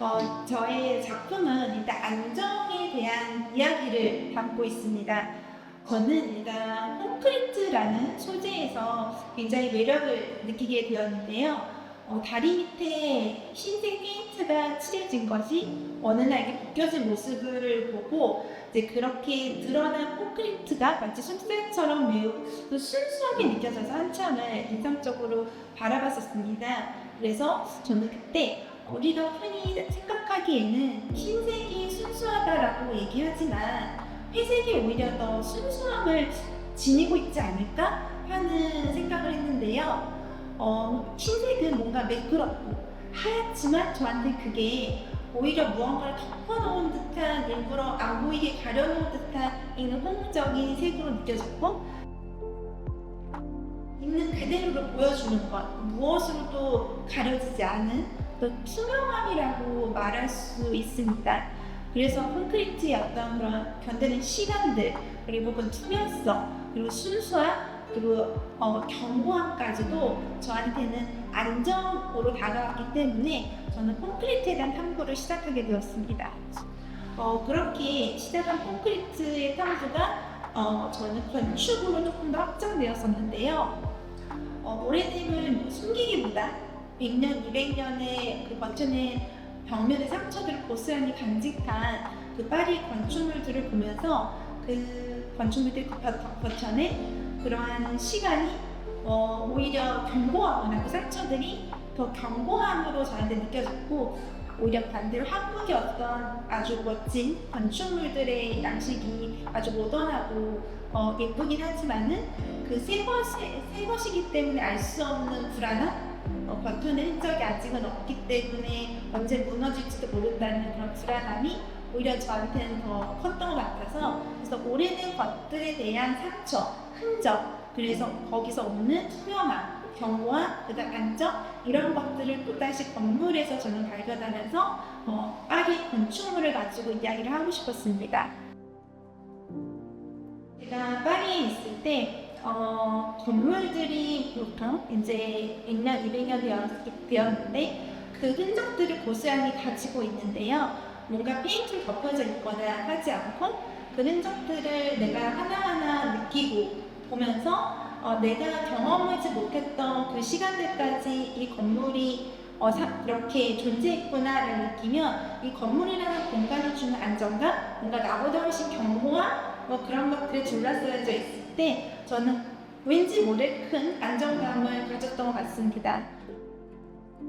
어, 저의 작품은 일단 안정에 대한 이야기를 담고 있습니다. 저는 일단 콘크리트라는 소재에서 굉장히 매력을 느끼게 되었는데요. 어, 다리 밑에 흰색 페인트가 칠해진 것이 어느 날 이렇게 벗겨진 모습을 보고 이제 그렇게 드러난 콘크리트가 마치 순수처럼 매우 또 순수하게 느껴져서 한참을 인상적으로 바라봤었습니다. 그래서 저는 그때 우리가 흔히 생각하기에는 흰색이 순수하다라고 얘기하지만 회색이 오히려 더 순수함을 지니고 있지 않을까 하는 생각을 했는데요. 어, 흰색은 뭔가 매끄럽고 하얗지만 저한테 그게 오히려 무언가를 덮어놓은 듯한 일부러 안 보이게 가려놓은 듯한 인공적인 색으로 느껴졌고 있는 그대로를 보여주는 것 무엇으로도 가려지지 않은 또 투명함이라고 말할 수 있습니다. 그래서 콘크리트의 어떤 그런 견디는 시간들 그리고 그 투명성 그리고 순수함 그리고 어, 견고함까지도 저한테는 안정으로 다가왔기 때문에 저는 콘크리트에 대한 탐구를 시작하게 되었습니다. 어, 그렇게 시작한 콘크리트의 탐구가 어, 저는 건축으로 조금 더 확장되었었는데요. 어, 오래됨을 뭐 숨기기보다 100년, 200년의 그 거쳐낸 벽면의 상처들을 고스란히 간직한 그 파리 건축물들을 보면서 그 건축물들 거쳐낸 그러한 시간이 어, 오히려 견고하거나 그 상처들이 더 견고함으로 저한테 느껴졌고 오히려 반대로 한국의 어떤 아주 멋진 건축물들의 양식이 아주 모던하고 어, 예쁘긴 하지만은 그 새 것이 새 것이기 때문에 알 수 없는 불안함 어, 버튼의 흔적이 아직은 없기 때문에 언제 무너질지도 모른다는 그런 불안함이 오히려 저한테는 더 컸던 것 같아서 그래서 오래된 것들에 대한 상처, 흔적 그래서 거기서 오는 투명함, 견고함, 그다음 안정 이런 것들을 또다시 건물에서 저는 발견하면서 어, 파리 건축물을 가지고 이야기를 하고 싶었습니다. 제가 파리에 있을 때 어, 건물들이 보통 이제 100년, 200년 되었는데 그 흔적들을 고스란히 가지고 있는데요. 뭔가 페인트를 덮여져 있거나 하지 않고 그 흔적들을 내가 하나하나 느끼고 보면서 어, 내가 경험하지 못했던 그 시간들까지 이 건물이 어, 사, 이렇게 존재했구나를 느끼면 이 건물이라는 공간이 주는 안정감, 뭔가 나보다 훨씬 견고한 뭐 그런 것들이 둘러싸여져 있을 때 저는 왠지 모를 큰 안정감을 가졌던 것 같습니다.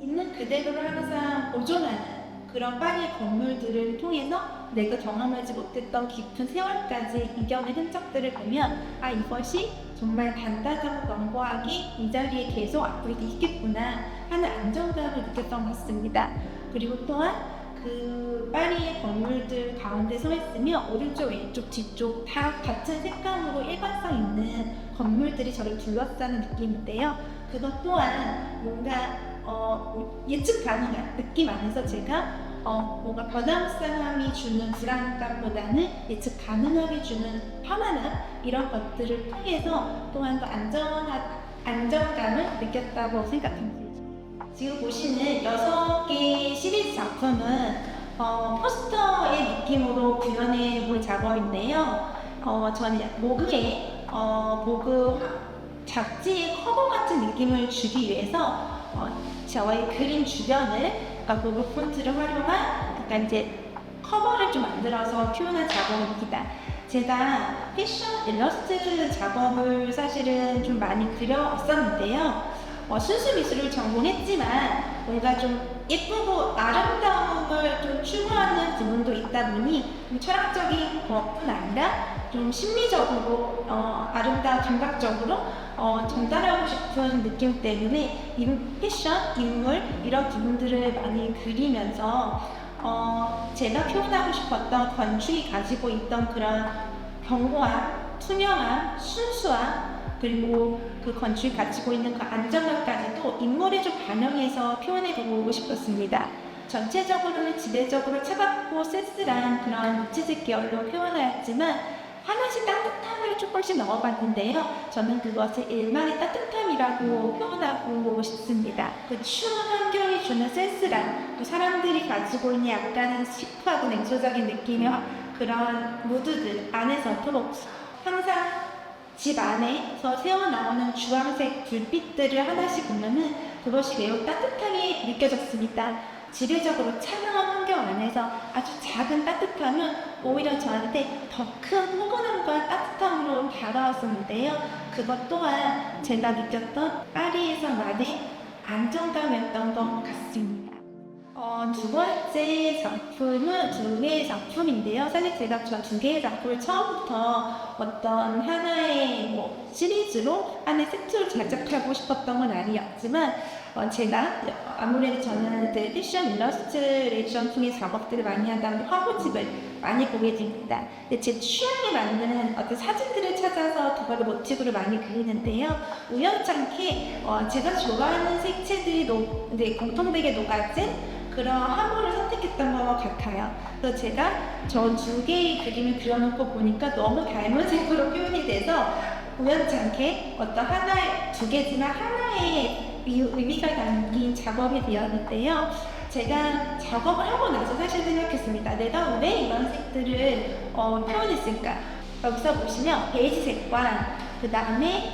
있는 그대로를 항상 보존하는 그런 파리의 건물들을 통해서 내가 경험하지 못했던 깊은 세월까지 이겨낸 흔적들을 보면 아 이것이 정말 단단하고 견고하게 이 자리에 계속 앞으로 있겠구나 하는 안정감을 느꼈던 것 같습니다. 그리고 또한 그 파리의 건물들 가운데 서 있으면 오른쪽, 왼쪽, 뒤쪽 다 같은 색감으로 일관성 있는 건물들이 저를 둘러싸는 느낌인데요. 그것 또한 뭔가 어, 예측 가능한 느낌 안에서 제가 어, 뭔가 변화무쌍함이 주는 불안감보다는 예측 가능하게 주는 편안함 이런 것들을 통해서 또한 더 안전한 안정감을 느꼈다고 생각합니다. 지금 보시는 여 섯 개의 시리즈 작품은 어, 포스터의 느낌으로 구현해 볼 작업인데요. 어, 저는 목에 어, 보그 잡지의 커버 같은 느낌을 주기 위해서 어, 저의 그림 주변을 그러니까 구글 폰트를 활용한 약간 이제 커버를 좀 만들어서 표현한 작업입니다. 제가 패션 일러스트 작업을 사실은 좀 많이 그려왔었는데요. 어, 순수 미술을 전공했지만 뭔가 좀 예쁘고 아름다움을 좀 추구하는 부분도 있다 보니 좀 철학적인 것뿐 아니라 좀 심리적으로 어, 아름다운 감각적으로 어, 전달하고 싶은 느낌 때문에 이 패션, 인물 이런 부분들을 많이 그리면서 어, 제가 표현하고 싶었던 건축이 가지고 있던 그런 견고함, 투명함, 순수함 그리고 그 건축이 가지고 있는 그 안정감까지도 인물에 좀 반영해서 표현해 보고 싶었습니다. 전체적으로는 지배적으로 차갑고 쓸쓸한 그런 무채색 계열로 표현하였지만 하나씩 따뜻함을 조금씩 넣어봤는데요. 저는 그것을 일만의 따뜻함이라고 표현하고 싶습니다. 그 추운 환경이 주는 센스랑 또 사람들이 가지고 있는 약간은 시크하고 냉소적인 느낌의 그런 무드들 안에서도 항상 집 안에서 새어나오는 주황색 불빛들을 하나씩 보면은 그것이 매우 따뜻하게 느껴졌습니다. 지리적으로 차가운 환경 안에서 아주 작은 따뜻함은 오히려 저한테 더 큰 포근함과 따뜻함으로 다가왔었는데요. 그것 또한 제가 느꼈던 파리에서만의 안정감이었던 것 같습니다. 어, 두 번째 작품은 두 개의 작품인데요. 사실 제가 저두 개의 작품을 처음부터 어떤 하나의 뭐 시리즈로 하나의 세트로 제작하고 싶었던 건 아니었지만 어, 제가 아무래도 저는 이제 패션 일러스트레이션 통해 작업들을 많이 하다 보니 화보집을 많이 보게 됩니다. 근데 제 취향에 맞는 어떤 사진들을 찾아서 그거를 모티브로 많이 그리는데요. 우연찮게 어, 제가 좋아하는 색채들이 노, 이제 공통되게 녹아진 그런 화보를 선택했던 것 같아요. 그래서 제가 저 두 개의 그림을 그려놓고 보니까 너무 닮은 색으로 표현이 돼서 우연찮게 어떤 하나의 두 개지만 하나의 의- 의미가 담긴 작업이 되었는데요. 제가 작업을 하고 나서 사실 생각했습니다. 내가 왜 이런 색들을 어, 표현했을까? 여기서 보시면 베이지색과 그 다음에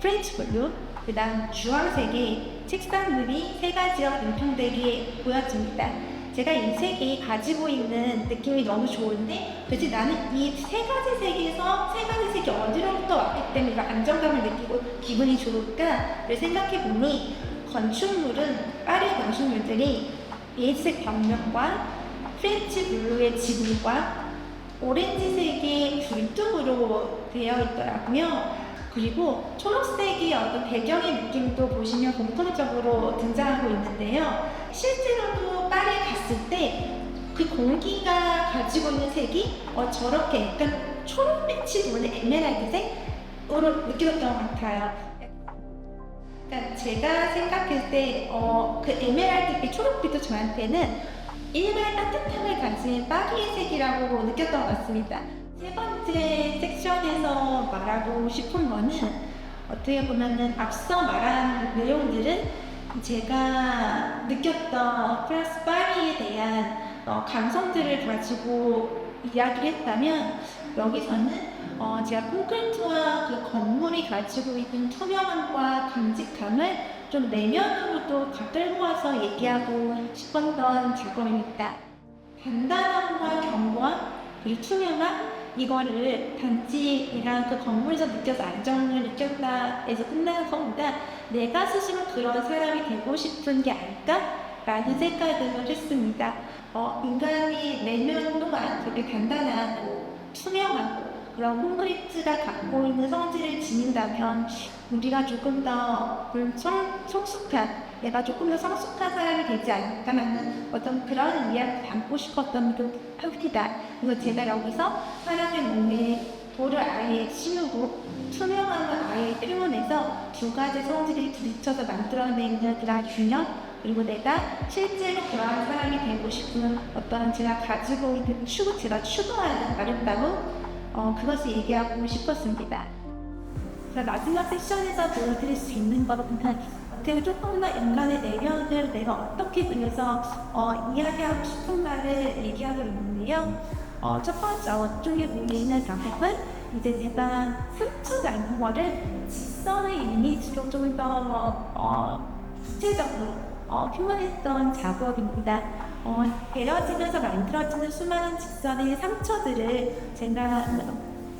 프렌치 블루, 그 다음 주황색의 책상들이 세 가지와 공통되게 보여집니다. 제가 이 색이 가지고 있는 느낌이 너무 좋은데 도대체 나는 이 세 가지 색에서 세 가지 색이 어디로부터 왔기 때문에 안정감을 느끼고 기분이 좋을까를 생각해 보니 건축물은 파리 건축물들이 베이지색 벽면과 프렌치 블루의 지붕과 오렌지색의 굴뚝으로 되어 있더라고요. 그리고 초록색이 어떤 배경의 느낌도 보시면 공통적으로 등장하고 있는데요. 실제로도 파리에 갔을 때 그 공기가 가지고 있는 색이 어, 저렇게 약간 초록빛이 도는 에메랄드색으로 느껴졌던 것 같아요. 그러니까 제가 생각했을 때, 어, 그 에메랄드빛, 초록빛도 저한테는 일말 따뜻함을 가진 파리의 색이라고 느꼈던 것 같습니다. 세 번째 섹션에서 말하고 싶은 거는 어떻게 보면은 앞서 말한 내용들은 제가 느꼈던 프랑스 파리에 대한 어, 감성들을 가지고 이야기를 했다면 여기서는 어, 제가 콘크리트와 그 건물이 가지고 있는 투명함과 감직함을 좀 내면으로도 다 끌고 와서 얘기하고 싶었던 작품입니다. 단단함과 견고함, 그리고 투명함, 이거를 단지 이랑 그 건물에서 느껴서 안정을 느꼈다 해서 끝나는 것보다 내가 스스로 그런 사람이 되고 싶은 게 아닐까 라는 생각을 했습니다. 어, 인간이 내면 또한 되게 단단하고 투명하고 그런 콘크리트가 갖고 있는 성질을 지닌다면 우리가 조금 더 성, 성숙한 내가 조금 더 성숙한 사람이 되지 않을까라는 어떤 그런 이야기를 담고 싶었던 그 합니다. 그래서 제가 여기서 사람의 몸에 돌을 아예 심우고 투명함을 아예 표현해서 두 가지 성질이 부딪혀서 만들어내는 그런 균형 그리고 내가 실제로 그러한 사람이 되고 싶은 어떤 제가 가지고 있는 추구, 제가 추구하는 아름다움 어, 그것을 얘기하고 싶었습니다. 자, 마지막 세션에서 보여드릴 수 있는 것은 어떻게 조금 더 인간의 내면을 내가 어떻게 그려서 어, 이야기하고 싶은가를 얘기하고 있는데요. 어, 첫 번째 어쪽에 보이는 작품은 이제 제가 나는 거를 직선의 이미지로 좀더 어, 구체적으로 어, 표현했던 작업입니다. 어, 베어지면서 만들어지는 수많은 직선의 상처들을 제가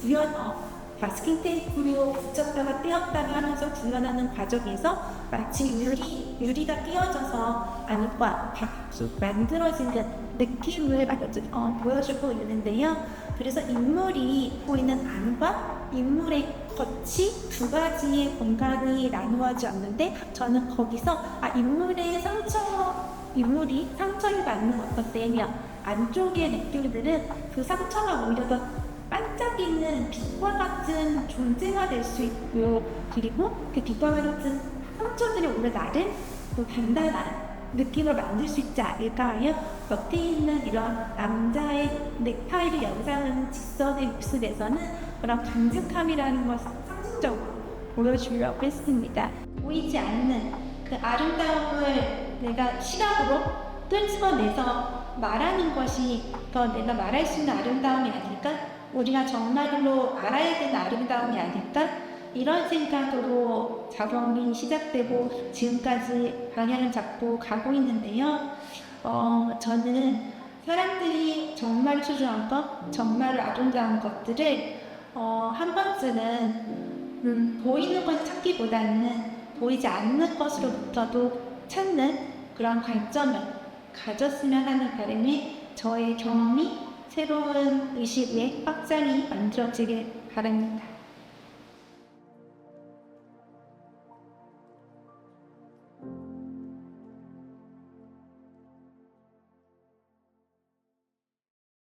구현, 어, 마스킹 테이프로 붙였다가 떼었다가 하면서 구현하는 과정에서 마치 유리, 유리가 끼어져서 안과 밖 만들어지는 느낌을 어, 보여주고 있는데요. 그래서 인물이 보이는 안과 인물의 겉이 두 가지의 공간이 나누어졌는데 저는 거기서 아 인물의 상처 인물이 상처를 받는 어떤 때면 안쪽의 느낌들은 그 상처가 오히려 더 반짝이는 빛과 같은 존재가 될 수 있고요. 그리고 그 빛과 같은 상처들이 오히려 나를 또 단단한 느낌을 만들 수 있지 않을까요? 겉에 있는 이런 남자의 넥타이를 연상하는 직선의 모습에서는 그런 강직함이라는 것을 상징적으로 보여주려고 했습니다. 보이지 않는 그 아름다움을 내가 시각으로 뚫집어내서 말하는 것이 더 내가 말할 수 있는 아름다움이 아닐까? 우리가 정말로 알아야 되는 아름다움이 아닐까? 이런 생각으로 작업이 시작되고 지금까지 방향을 잡고 가고 있는데요. 어, 저는 사람들이 정말 소중한 것, 정말 아름다운 것들을 어, 한 번쯤은 음, 보이는 것 찾기보다는 보이지 않는 것으로부터도 찾는 그런 관점을 가졌으면 하는 바람에 저의 경험이 새로운 의식의 확장이 만들어지길 바랍니다.